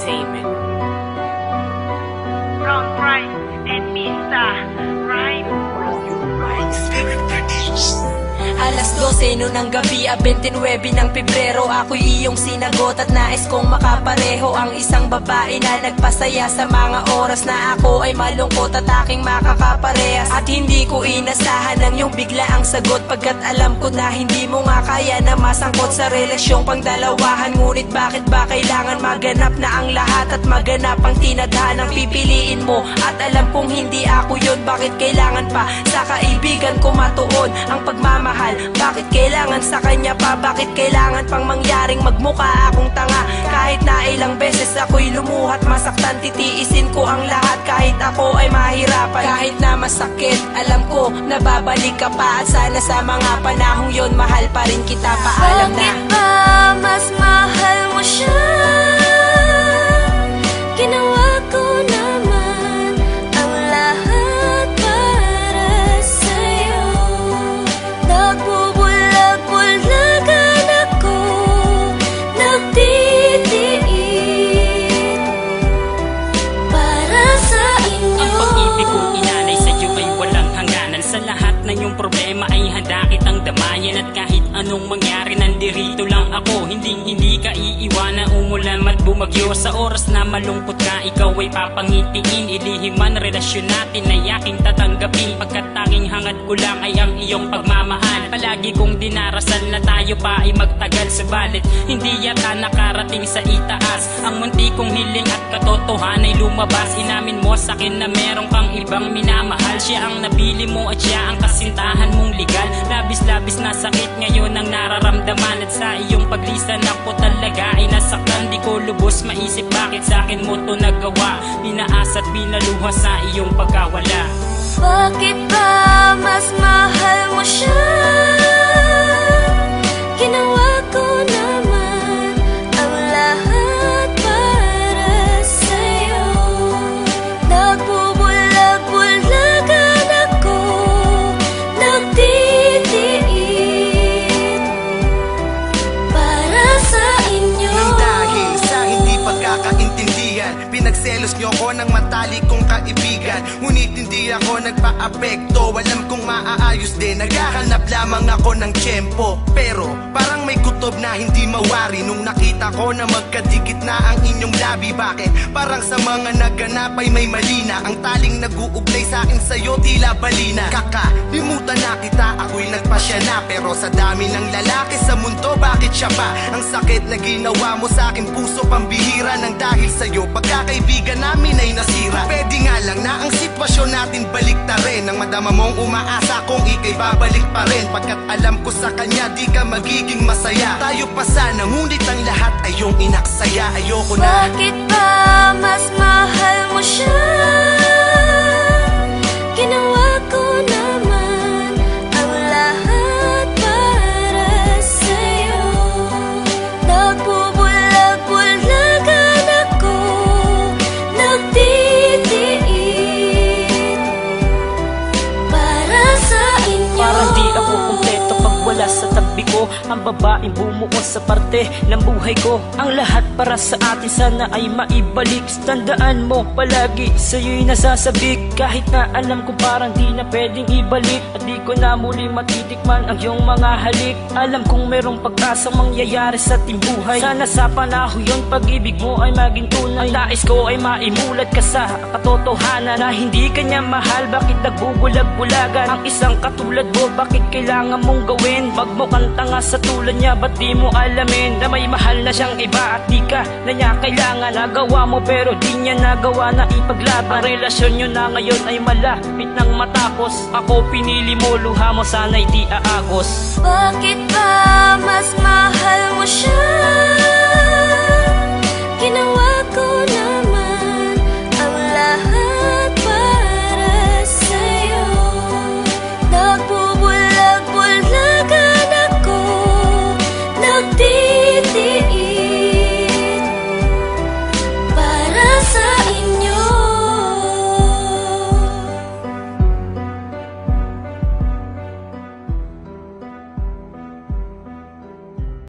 entertainment. Alaseno ng gabi, a 29 ng Pebrero. Ako'y iyong sinagot at nais kong makapareho Ang isang babae na nagpasaya sa mga oras Na ako ay malungkot at aking makakaparehas. At hindi ko inasahan ang iyong biglaang sagot Pagkat alam ko na hindi mo nga kaya na masangkot sa relasyong pangdalawahan. Ngunit bakit ba kailangan maganap na ang lahat At maganap ang tinadhanang pipiliin mo? At alam kong hindi ako yun Bakit kailangan pa sa kaibigan ko matuon ang pagmamahal? Bakit kailangan sa kanya pa? Bakit kailangan pang mangyaring magmukha akong tanga? Kahit na ilang beses ako'y lumuhat Masaktan titiisin ko ang lahat. Kahit ako ay mahirapan Kahit na masakit Alam ko na babalik ka pa. At sana sa mga panahong yon Mahal pa rin kita. Paalam na. Bakit ba mas mahal mo siya? Ginawa problema ay handa kitang damayan At kahit anong mangyari nandirito lang ako. Hindi hindi ka iiwanan. Umulan at bumagyo Sa oras na malungkot ka. Ikaw ay papangitiin. Ilihim man relasyon natin ay aking tatanggapin. Pagkat tanging hangad ko lang ay ang iyong pagmamahal. Palagi kong dinarasal na tayo pa ay magtagal. Subalit hindi yata nakarating sa itaas. Ang munti kong hiling at katotohanan ay lumabas. Inamin mo sa akin na meron kang ibang minamahal. Siya ang nabili mo at siya ang kasintahan Labis-labis na sakit ngayon ang nararamdaman At sa iyong paglisan ako talaga ay nasaktan. Di ko lubos maisip bakit sa akin mo to nagawa. Pinaas at pinaluha sa iyong pagkawala. Bakit ba mas mahal mo siya? Ginawa pagkakaintindihan Pinagselos niyo ako ng matalik kong kaibigan. Ngunit hindi ako nagpa-apekto. Alam kong maaayos din. Naghahanap lamang ako ng tiyempo. Pero parang may kutob na hindi mawari. Nung nakita ko na magkadikit na ang inyong labi Bakit? Parang sa mga naganap ay may malina Ang taling nag-uugnay sa akin sa'yo tila balina Kakalimutan na kita ako'y nagpasya na. Pero sa dami ng lalaki sa mundo bakit siya pa? Ang sakit na ginawa mo sa akin puso pambihira dahil sa'yo pagkakaibigan namin ay nasira. Pwede nga lang na ang sitwasyon natin balik ta rin Nang madama mong umaasa kung ikay babalik pa rin. Pagkat alam ko sa kanya di ka magiging masaya. Tayo pa sana ngunit ang lahat ay iyong inaksaya. Ayoko na. Bakit ba mas mahal mo siya? Ang babaeng bumuo sa parte ng buhay ko. Ang lahat para sa atin sana ay maibalik. Tandaan mo palagi sa'yo'y nasasabik Kahit na alam ko parang di na pwedeng ibalik. At di ko na muli matitikman ang iyong mga halik. Alam kong merong pag-asang mangyayari sa ating buhay. Sana sa panahon yun pag-ibig mo ay maging tunay. Ang nais ko ay maimulat ka sa katotohanan Na hindi kanya mahal. Bakit nagbubulag-bulagan Ang isang katulad mo? Bakit kailangan mong gawin? Magmukhang tanga sa tulad niya ba't di mo alamin Na may mahal na siyang iba at di ka na niya kailangan? Nagawa mo pero di niya nagawa na ipaglaban. Ang relasyon nyo na ngayon ay malapit nang matapos. Ako pinili mo luha mo sana'y di aagos. Bakit ba mas mahal mo siya?